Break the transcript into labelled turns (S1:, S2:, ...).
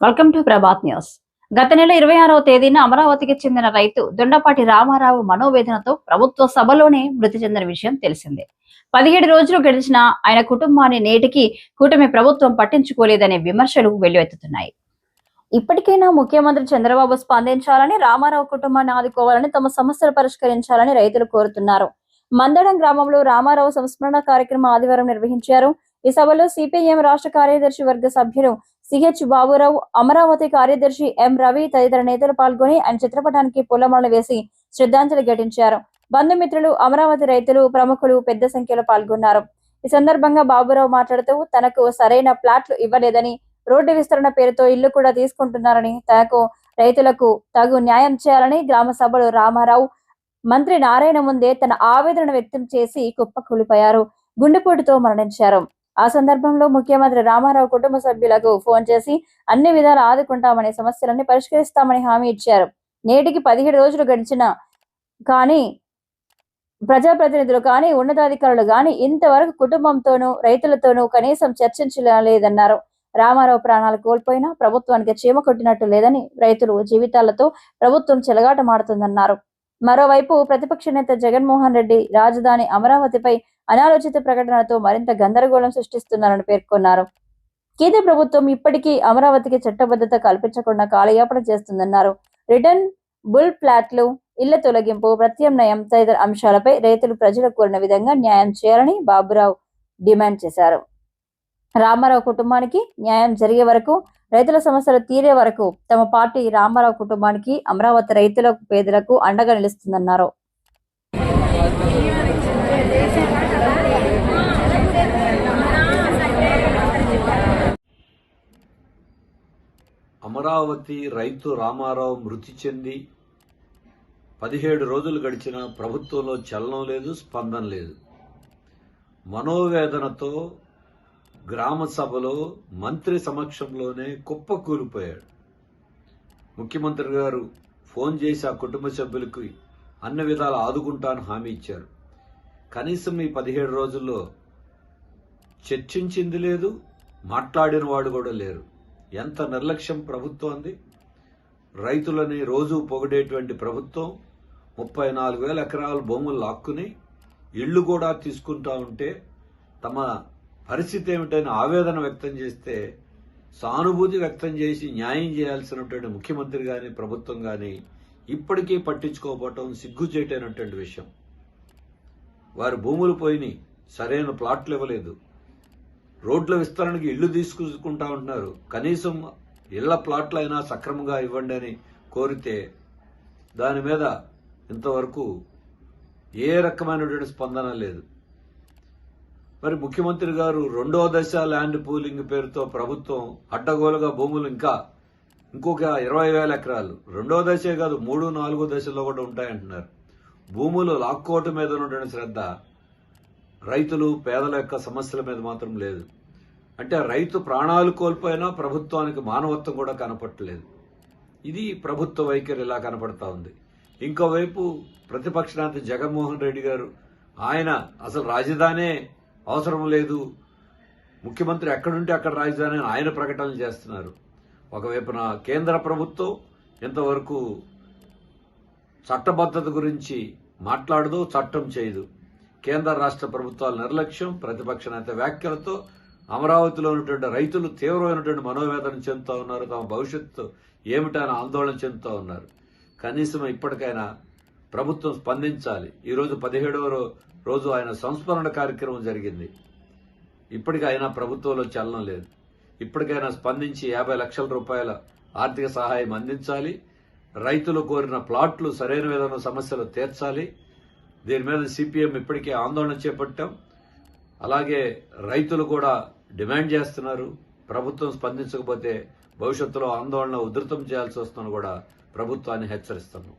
S1: Welcome to Prabhat news గత నెల ఇరవై ఆరవ తేదీన అమరావతికి చెందిన రైతు దొండపాటి రామారావు మనోవేదనతో ప్రభుత్వ సభలోనే మృతి చెందిన విషయం తెలిసిందే. పదిహేడు రోజులు గడిచిన ఆయన కుటుంబాన్ని నేటికి కూటమి ప్రభుత్వం పట్టించుకోలేదనే విమర్శలు వెల్లువెత్తుతున్నాయి. ఇప్పటికైనా ముఖ్యమంత్రి చంద్రబాబు స్పందించాలని రామారావు కుటుంబాన్ని ఆదుకోవాలని తమ సమస్యలు పరిష్కరించాలని రైతులు కోరుతున్నారు. మందడం గ్రామంలో రామారావు సంస్మరణ కార్యక్రమం ఆదివారం నిర్వహించారు. ఈ సభలో సిపిఐఎం రాష్ట్ర కార్యదర్శి వర్గ సభ్యులు సిహెచ్ బాబురావు అమరావతి కార్యదర్శి ఎం రవి తదితర నేతలు పాల్గొని ఆయన చిత్రపటానికి పూలమాల వేసి శ్రద్ధాంజలి ఘటించారు. బంధుమిత్రులు అమరావతి రైతులు ప్రముఖులు పెద్ద సంఖ్యలో పాల్గొన్నారు. ఈ సందర్భంగా బాబురావు మాట్లాడుతూ తనకు సరైన ప్లాట్లు ఇవ్వలేదని రోడ్డు విస్తరణ పేరుతో ఇల్లు కూడా తీసుకుంటున్నారని తనకు రైతులకు తగు న్యాయం చేయాలని గ్రామ సభలో రామారావు మంత్రి నారాయణ ముందే తన ఆవేదన వ్యక్తం చేసి కుప్పకూలిపోయారు. గుండెపోటుతో మరణించారు. ఆ సందర్భంలో ముఖ్యమంత్రి రామారావు కుటుంబ సభ్యులకు ఫోన్ చేసి అన్ని విధాలు ఆదుకుంటామని సమస్యలన్నీ పరిష్కరిస్తామని హామీ ఇచ్చారు. నేటికి పదిహేడు రోజులు గడిచిన కానీ ప్రజాప్రతినిధులు కానీ ఉన్నతాధికారులు కానీ ఇంతవరకు కుటుంబంతోనూ రైతులతోనూ కనీసం చర్చించలేదన్నారు. రామారావు ప్రాణాలు కోల్పోయినా ప్రభుత్వానికి చీమ కొట్టినట్టు లేదని రైతులు జీవితాలతో ప్రభుత్వం చెలగాటమాడుతుందన్నారు. మరోవైపు ప్రతిపక్ష నేత జగన్మోహన్ రెడ్డి రాజధాని అమరావతిపై అనాలోచిత ప్రకటనలతో మరింత గందరగోళం సృష్టిస్తున్నారని పేర్కొన్నారు. కేంద్ర ప్రభుత్వం ఇప్పటికీ అమరావతికి చట్టబద్ధత కల్పించకుండా కాలయాపన చేస్తుందన్నారు. రిటర్న్ బుల్ ప్లాట్లు ఇళ్ళ తొలగింపు ప్రత్యామ్నాయం తదితర అంశాలపై రైతులు ప్రజలు కోరిన విధంగా న్యాయం చేయాలని బాబురావు డిమాండ్ చేశారు. రామారావు కుటుంబానికి న్యాయం జరిగే వరకు రైతుల సమస్యలు తీరే వరకు తమ పార్టీ రామారావు కుటుంబానికి అమరావతి రైతులకు పేదలకు అండగా నిలుస్తుందన్నారు.
S2: అమరావతి రైతు రామారావు మృతి చెంది పదిహేడు రోజులు గడిచిన ప్రభుత్వంలో చలనం లేదు స్పందన లేదు. మనోవేదనతో గ్రామ సభలో మంత్రి సమక్షంలోనే కుప్ప కూలిపోయాడు. ముఖ్యమంత్రి గారు ఫోన్ చేసి ఆ కుటుంబ సభ్యులకి అన్ని విధాలు ఆదుకుంటాను హామీ ఇచ్చారు. కనీసం ఈ పదిహేడు రోజుల్లో చర్చించింది లేదు మాట్లాడిన వాడు కూడా లేరు. ఎంత నిర్లక్ష్యం ప్రభుత్వం అంది రైతులని రోజు పొగిడేటువంటి ప్రభుత్వం ముప్పై నాలుగు వేల ఎకరాల భూములు లాక్కుని ఇళ్ళు కూడా తీసుకుంటా ఉంటే తమ పరిస్థితి ఏమిటని ఆవేదన వ్యక్తం చేస్తే సానుభూతి వ్యక్తం చేసి న్యాయం చేయాల్సినటువంటి ముఖ్యమంత్రి కానీ ప్రభుత్వం కానీ ఇప్పటికీ పట్టించుకోకపోవటం సిగ్గుచేటైనటువంటి విషయం. వారి భూములు పోయినాయి సరైన ప్లాట్లు ఇవ్వలేదు. రోడ్ల విస్తరణకి ఇళ్ళు తీసుకుంటా ఉంటున్నారు. కనీసం ఇళ్ళ ప్లాట్లు అయినా సక్రమంగా ఇవ్వండి అని కోరితే దాని మీద ఇంతవరకు ఏ రకమైనటువంటి స్పందన లేదు. మరి ముఖ్యమంత్రి గారు రెండో దశ ల్యాండ్ పూలింగ్ పేరుతో ప్రభుత్వం అడ్డగోలుగా భూములు ఇంకా ఇంకొక ఇరవై వేల ఎకరాలు. రెండో దశే కాదు మూడు నాలుగో దశలో కూడా ఉంటాయంటున్నారు. భూములు లాక్కోవటం మీద ఉండడం శ్రద్ధ రైతులు పేదల యొక్క సమస్యల మీద మాత్రం లేదు. అంటే రైతు ప్రాణాలు కోల్పోయినా ప్రభుత్వానికి మానవత్వం కూడా కనపట్టలేదు. ఇది ప్రభుత్వ వైఖరి ఇలా కనపడతా ఉంది. ఇంకోవైపు ప్రతిపక్ష నేత జగన్మోహన్ రెడ్డి గారు ఆయన అసలు రాజధానే అవసరం లేదు. ముఖ్యమంత్రి ఎక్కడుంటే అక్కడ రాజధాని అని ఆయన ప్రకటనలు చేస్తున్నారు. ఒకవైపున కేంద్ర ప్రభుత్వం ఇంతవరకు చట్టబద్ధత గురించి మాట్లాడదు చట్టం చేయదు. కేంద్ర రాష్ట్ర ప్రభుత్వాల నిర్లక్ష్యం ప్రతిపక్ష నేత వ్యాఖ్యలతో అమరావతిలో ఉన్నటువంటి రైతులు తీవ్రమైనటువంటి మనోవేదన చెందుతూ ఉన్నారు. తమ భవిష్యత్తు ఏమిటని ఆందోళన చెందుతూ ఉన్నారు. కనీసం ఇప్పటికైనా ప్రభుత్వం స్పందించాలి. ఈరోజు పదిహేడవ రోజు ఆయన సంస్మరణ కార్యక్రమం జరిగింది. ఇప్పటికైనా ప్రభుత్వంలో చలనం లేదు. ఇప్పటికైనా స్పందించి యాభై లక్షల రూపాయల ఆర్థిక సహాయం అందించాలి. రైతులు కోరిన ప్లాట్లు సరైన విధంగా సమస్యలు తీర్చాలి. దీని మీద సిపిఎం ఇప్పటికే ఆందోళన చేపట్టాం. అలాగే రైతులు కూడా డిమాండ్ చేస్తున్నారు. ప్రభుత్వం స్పందించకపోతే భవిష్యత్తులో ఆందోళన ఉధృతం చేయాల్సి వస్తుందని కూడా ప్రభుత్వాన్ని హెచ్చరిస్తున్నాం.